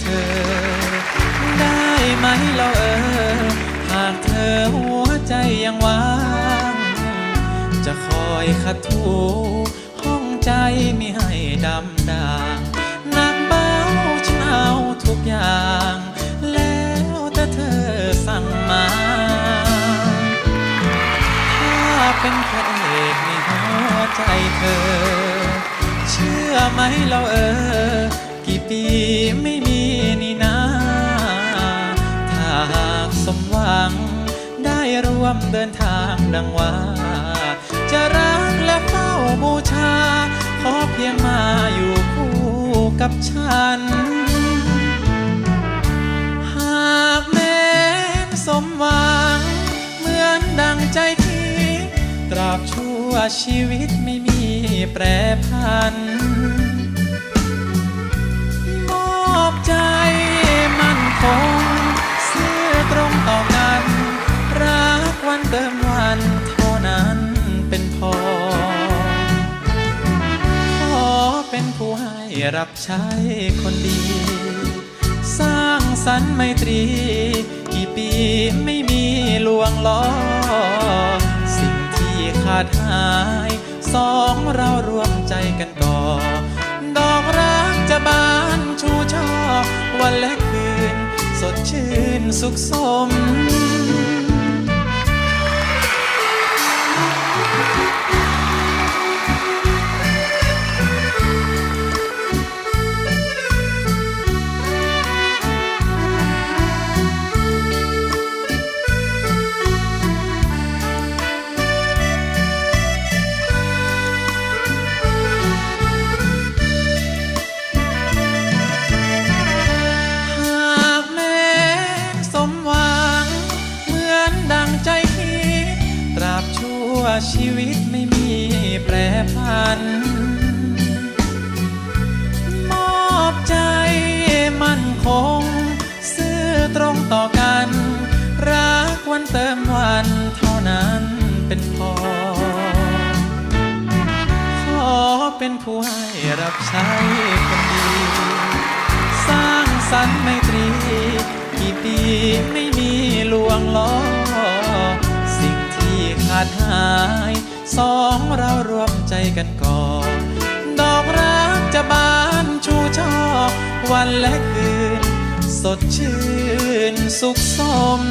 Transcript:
เธอ ได้ไหมเราเออ หากเธอหัวใจยังว่าง จะคอยขัดถูห้องใจไม่ให้ดำด่างนางเบาฉันเอาทุกอย่าง แล้วแต่เธอสั่งมา ถ้าเป็นพระเอกในหัวใจเธอ เชื่อไหมเราเออ กี่ปีไม่ ร่วมเดินทางดังว่า จะรักและเฝ้าบูชา ขอเพียงมาอยู่คู่กับฉัน หากแม้นสมหวัง เหมือนดังใจคิดตราบชั่วชีวิตไม่มีแปรพัน ติมวันเท่านั้นเป็นพอ ขอเป็นผู้ให้รับใช้คนดี สร้างสรรค์ไมตรี กี่ปีไม่มีลวงล้อ สิ่งที่ขาดหาย สองเรารวมใจกันก่อ ดอกรักจะบานชูช่อวันและคืน สดชื่นสุขสม ชีวิตไม่มีแปรพัน มอบใจมั่นคง ซื่อตรงต่อกัน รักวันเติมวันเท่านั้นเป็นพอ ขอเป็นผู้ให้รับใช้คนดี สร้างสรรค์ไมตรี กี่ปีไม่มี สองเรารวมใจกันก่อดอกรักจะบานชูช่อวันและคืน สดชื่นสุขสม